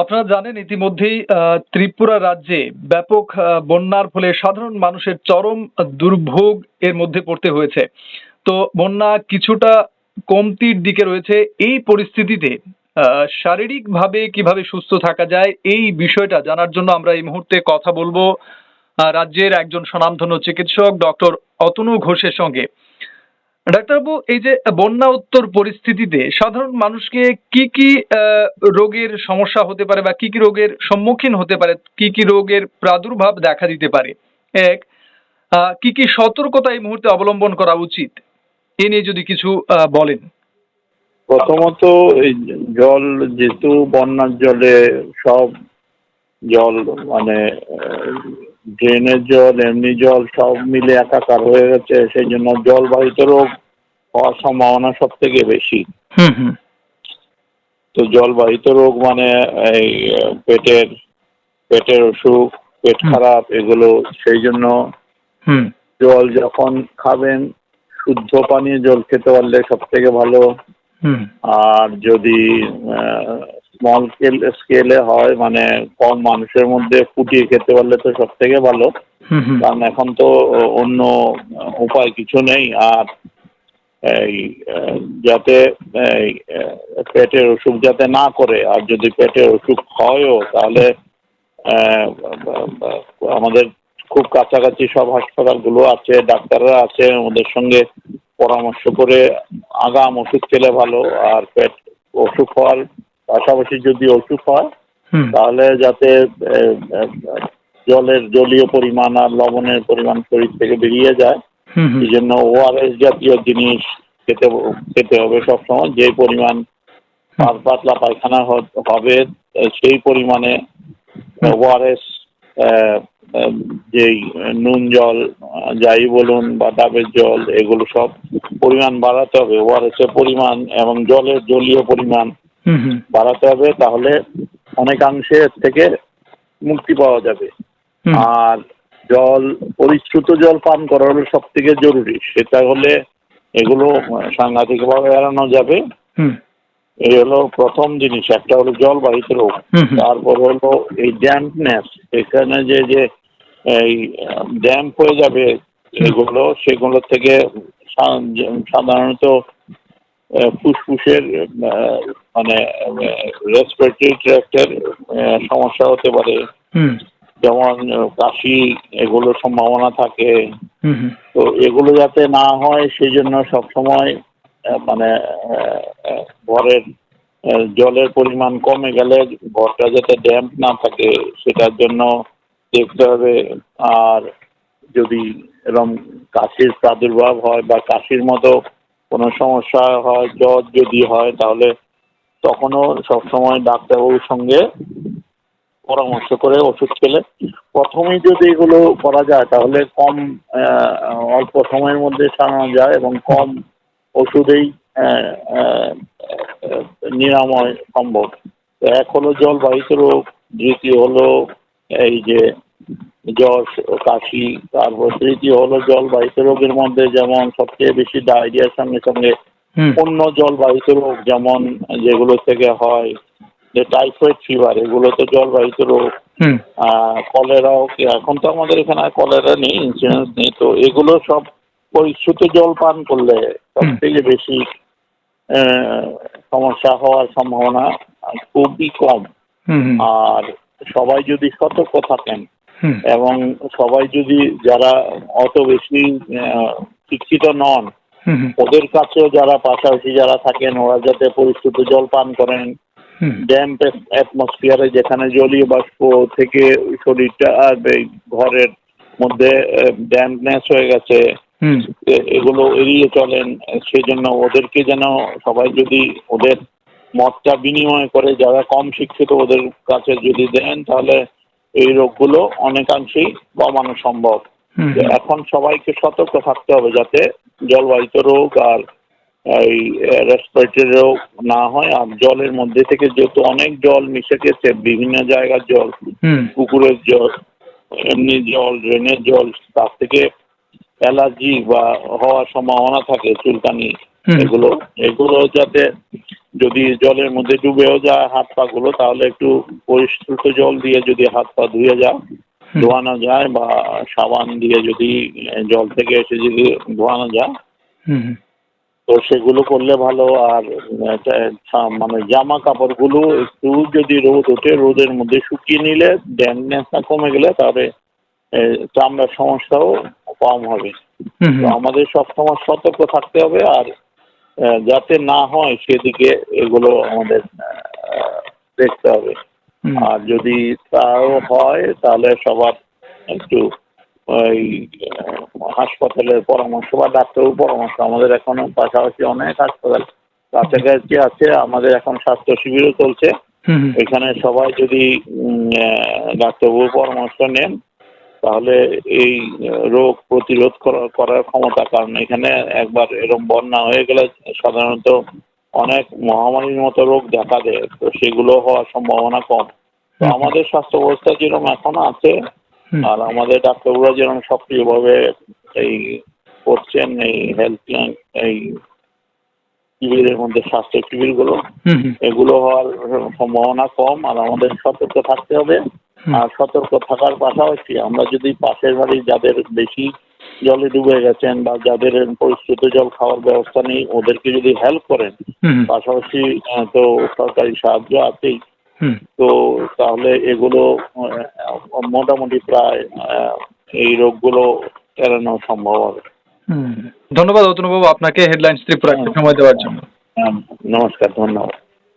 আপনারা জানেন ইতিমধ্যেই ত্রিপুরা রাজ্যে ব্যাপক বন্যার ফলে সাধারণ মানুষের চরম দুর্ভোগ এর মধ্যে পড়তে হয়েছে। তো বন্যা কিছুটা কমতির দিকে রয়েছে। এই পরিস্থিতিতে শারীরিকভাবে কীভাবে সুস্থ থাকা যায়, এই বিষয়টা জানার জন্য আমরা এই মুহূর্তে কথা বলব রাজ্যের একজন স্বনামধন্য চিকিৎসক ডক্টর অতনু ঘোষের সঙ্গে। ডাক্তারবাবু, এই যে বন্যা উত্তর পরিস্থিতিতে সাধারণ মানুষকে কি কি রোগের সমস্যা হতে পারে বা কি কি রোগের সম্মুখীন হতে পারে, কি কি রোগের প্রাদুর্ভাব দেখা দিতে পারে? এক কি কি সতর্কতা এই মুহূর্তে অবলম্বন করা উচিত? এ নিয়ে যদি কিছু বলেন। প্রথমত এই জল যেহেতু বন্যার জলে সব জল মানে ড্রেনের জল এমনি জল সব মিলে একাকার হয়ে গেছে সেই জন্য জলবাহিত রোগ হওয়ার সম্ভাবনা সব থেকে বেশি তো জলবাহিত রোগ মানে এই পেটের পেটের অসুখ পেট খারাপ এগুলো সেই জন্য জল যখন খাবেন শুদ্ধ পানীয় জল খেতে পারলে সব থেকে ভালো আর যদি স্মল স্কেল স্কেলে হয় মানে কম মানুষের মধ্যে ফুটিয়ে খেতে পারলে তো সব থেকে ভালো কারণ এখন তো অন্য উপায় কিছু নেই। আর এই যাতে পেটের অসুখ যাতে না করে আর যদি পেটের অসুখ হয়ও তাহলে আমাদের খুব কাছাকাছি সব হাসপাতালগুলো আছে ডাক্তাররা আছে ওদের সঙ্গে পরামর্শ করে আগাম ওষুধ খেলে ভালো আর পেট অসুখ হওয়ার পাশাপাশি যদি অসুখ হয় তাহলে যাতে জলের জলীয় পরিমাণ আর লবণের পরিমাণ শরীর থেকে বেরিয়ে যায় এই জন্য ওআরএস জাতীয় জিনিস খেতে খেতে হবে সবসময়। যে পরিমাণ পাত পাতলা পায়খানা হবে সেই পরিমাণে ওআরএস যেই নুন জল যাই বলুন বা ডাবের জল এগুলো সব পরিমাণ বাড়াতে হবে। ওআরএস এর পরিমাণ এবং জলের জলীয় পরিমাণ বাড়াতে হবে তাহলে অনেকাংশে এর থেকে মুক্তি পাওয়া যাবে। আর জল পরিশ্রুত জল পান করা হলো সব থেকে জরুরি। সেটা হলে এগুলো সাংঘাতিকভাবে এড়ানো যাবে। হুম। এই হলো প্রথম জিনিস একটা হলো জলবাহিত রোগ। হুম হুম। তারপর হলো এই ড্যাম্পনেস। এখানে যে যে এই ড্যাম্প হয়ে যাবে এগুলো সেগুলো থেকে সাধারণত ফুসফুসের মানে রেসপিরেটরি ট্র্যাক্টের সমস্যা হতে পারে। যেমন কাশি এগুলোর সম্ভাবনা থাকে। তো এগুলো যাতে না হয় সেই জন্য সবসময় মানে ঘরের জলের পরিমাণ কমে গেলে ঘরটা যাতে ড্যাম্প না থাকে সেটার জন্য দেখতে হবে। আর যদি এরকম কাশির প্রাদুর্ভাব হয় বা কাশির মতো কোনো সমস্যা হয়, জ্বর যদি হয়, তাহলে তখনও সবসময় ডাক্তারবাবুর সঙ্গে পরামর্শ করে ওষুধ খেলে। প্রথমেই যদি এগুলো করা যায়, তাহলে কম অল্প সময়ের মধ্যে সারানো যায় এবং কম ওষুধেই নিরাময় সম্ভব। এক হলো জলবাহিত রোগ, দ্বিতীয় হলো এই যে জ্বর কাশি তারপর তৃতীয় হলো জলবাহিত রোগের মধ্যে যেমন সবচেয়ে বেশি ডায়রিয়ার সঙ্গে সঙ্গে অন্য জলবাহিত রোগ যেমন যেগুলো থেকে হয় যে টাইফয়েড ফিভার এগুলো তো জলবাহিত রোগ। কলেরাও এখন তো আমাদের এখানে আর কলেরা নেই ইন্স্যুরেন্স নেই তো এগুলো সব পরিশ্রুত জল পান করলে সব থেকে বেশি সমস্যা হওয়ার সম্ভাবনা খুবই কম। আর সবাই যদি সতর্ক থাকেন এবং সবাই যদি যারা অত বেশি শিক্ষিত নন ওদের কাছেও যারা পাশাপাশি যারা থাকেন ওরা যাতে পরিশ্রুত জল পান করেন ড্যাম্প অ্যাটমসফিয়ারে যেখানে জলীয় বাষ্প থেকে শরীরটা ঘরের মধ্যে ড্যাম্পনেস হয়ে গেছে এগুলো এড়িয়ে চলেন সেই জন্য ওদেরকে যেন সবাই যদি ওদের মতটা বিনিময় করে যারা কম শিক্ষিত ওদের কাছে যদি দেন তাহলে এই রোগগুলো অনেকাংশেই কমানো সম্ভব। এখন সবাইকে সতর্ক থাকতে হবে যাতে জলবাহিত রোগ আর এই রেসপিরেটরি রোগ না হয়। আর জলের মধ্যে থেকে যেহেতু অনেক জল মিশে গেছে বিভিন্ন জায়গার জল পুকুরের জল এমনি জল ড্রেনের জল তার থেকে অ্যালার্জি বা হওয়ার সম্ভাবনা থাকে চুলকানি এগুলো এগুলো যাতে যদি জলের মধ্যে ডুবেও যায় হাত পা গুলো তাহলে একটু পরিশ্রুত জল দিয়ে যদি হাত পা ধুয়ে যায় ধোয়ানো যায় বা সাবান দিয়ে যদি জল থেকে এসে যদি ধোয়ানো যায়। তো সেগুলো করলে ভালো আর মানে জামা কাপড়গুলো একটু যদি রোদ ওঠে রোদের মধ্যে শুকিয়ে নিলে ড্যামনেসটা কমে গেলে তাহলে চামড়ার সমস্যাও কম হবে। তো আমাদের সবসময় সতর্ক থাকতে হবে আর যাতে না হয় সেদিকে এগুলো আমাদের দেখতে হবে। আর যদি তাও হয় তাহলে সবার একটু ওই হাসপাতালের পরামর্শ বা ডাক্তারের পরামর্শ। আমাদের এখনও পাশাপাশি অনেক হাসপাতাল কাছাকাছি আছে। আমাদের এখন স্বাস্থ্য শিবিরও চলছে। এখানে সবাই যদি ডাক্তারবাবুর পরামর্শ নেন তাহলে এই রোগ প্রতিরোধ করার ক্ষমতা কারণ এখানে একবার এরকম বন্যা হয়ে গেলে সাধারণত অনেক মহামারীর মতো রোগ দেখা দেয় তো সেগুলো হওয়ার সম্ভাবনা কম তো আমাদের স্বাস্থ্য ব্যবস্থা যেরকম এখন আছে আর আমাদের ডাক্তারবাবুরা যেরকম সক্রিয়ভাবে এই করছেন এই হেলথ এই শিবিরের মধ্যে স্বাস্থ্য শিবিরগুলো হুম হুম। এগুলো হওয়ার সম্ভাবনা কম আর আমাদের সতর্ক থাকতে হবে। আর সতর্ক থাকার পাশাপাশি আমরা যদি পাশের বাড়ি যাদের বেশি জলে ডুবে গেছেন বা যাদের পরিশ্রুত জল খাওয়ার ব্যবস্থা নেই ওদেরকে যদি হেল্প করেন। পাশাপাশি তো সরকারি সাহায্য আছেই। হুম। তো তাহলে এগুলো মোটামুটি প্রায় এই রোগগুলো এড়ানো সম্ভব হবে। ধন্যবাদ অতনুবাবু আপনাকে হেডলাইন্স ত্রিপুরা সময় দেওয়ার জন্য। হ্যাঁ, নমস্কার ধন্যবাদ।